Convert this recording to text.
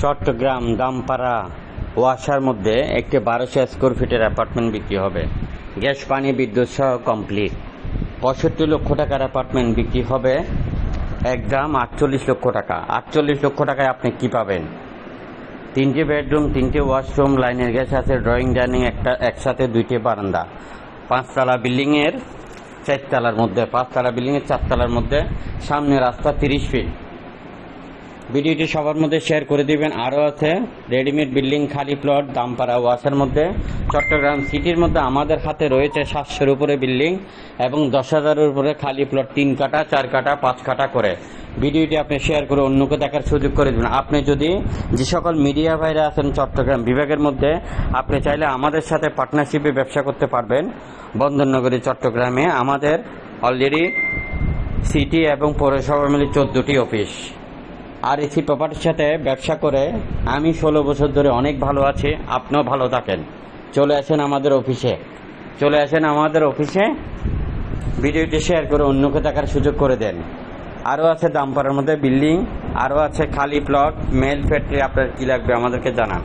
চট্টগ্রাম দামপাড়া ওয়াসার মধ্যে একটি বারোশো স্কোয়ার ফিটের অ্যাপার্টমেন্ট বিক্রি হবে। গ্যাস, পানি, বিদ্যুৎ সহ কমপ্লিট। পঁয়ষট্টি লক্ষ টাকার অ্যাপার্টমেন্ট বিক্রি হবে একদম আটচল্লিশ লক্ষ টাকা। আটচল্লিশ লক্ষ টাকায় আপনি কি পাবেন? তিনটে বেডরুম, তিনটে ওয়াশরুম, লাইনের গ্যাস আছে, ড্রয়িং, ডাইনিং, একটা একসাথে দুইটি বারান্দা। পাঁচতলা বিল্ডিংয়ের চারতলার মধ্যে, পাঁচতলা বিল্ডিংয়ের চারতলার মধ্যে, সামনে রাস্তা তিরিশ ফিট। ভিডিওটি সবার মধ্যে শেয়ার করে দিবেন। আরও আছে রেডিমেড বিল্ডিং, খালি প্লট, দামপাড়া ওয়াসের মধ্যে। চট্টগ্রাম সিটির মধ্যে আমাদের হাতে রয়েছে সাতশোর উপরে বিল্ডিং এবং দশ হাজারের উপরে খালি প্লট, তিন কাটা, চার কাটা, পাঁচ কাটা করে। ভিডিওটি আপনি শেয়ার করে অন্যকে দেখার সুযোগ করে দেবেন। আপনি যদি যে সকল মিডিয়া ভাইরা আছেন চট্টগ্রাম বিভাগের মধ্যে, আপনি চাইলে আমাদের সাথে পার্টনারশিপে ব্যবসা করতে পারবেন। বন্দরনগরী, চট্টগ্রামে আমাদের অলরেডি সিটি এবং পৌরসভা মিলে চোদ্দোটি অফিস। আর এসি প্রপার্টির সাথে ব্যবসা করে আমি ষোলো বছর ধরে অনেক ভালো আছি, আপনিও ভালো থাকেন। চলে আসেন আমাদের অফিসে। চলে আসেন আমাদের অফিসে। ভিডিওটি শেয়ার করে অন্যকে থাকার সুযোগ করে দেন। আরও আছে দামপাড়ার মধ্যে বিল্ডিং, আরও আছে খালি প্লট মেল ফ্যাক্টরি আপনার কী লাগবে আমাদেরকে জানান।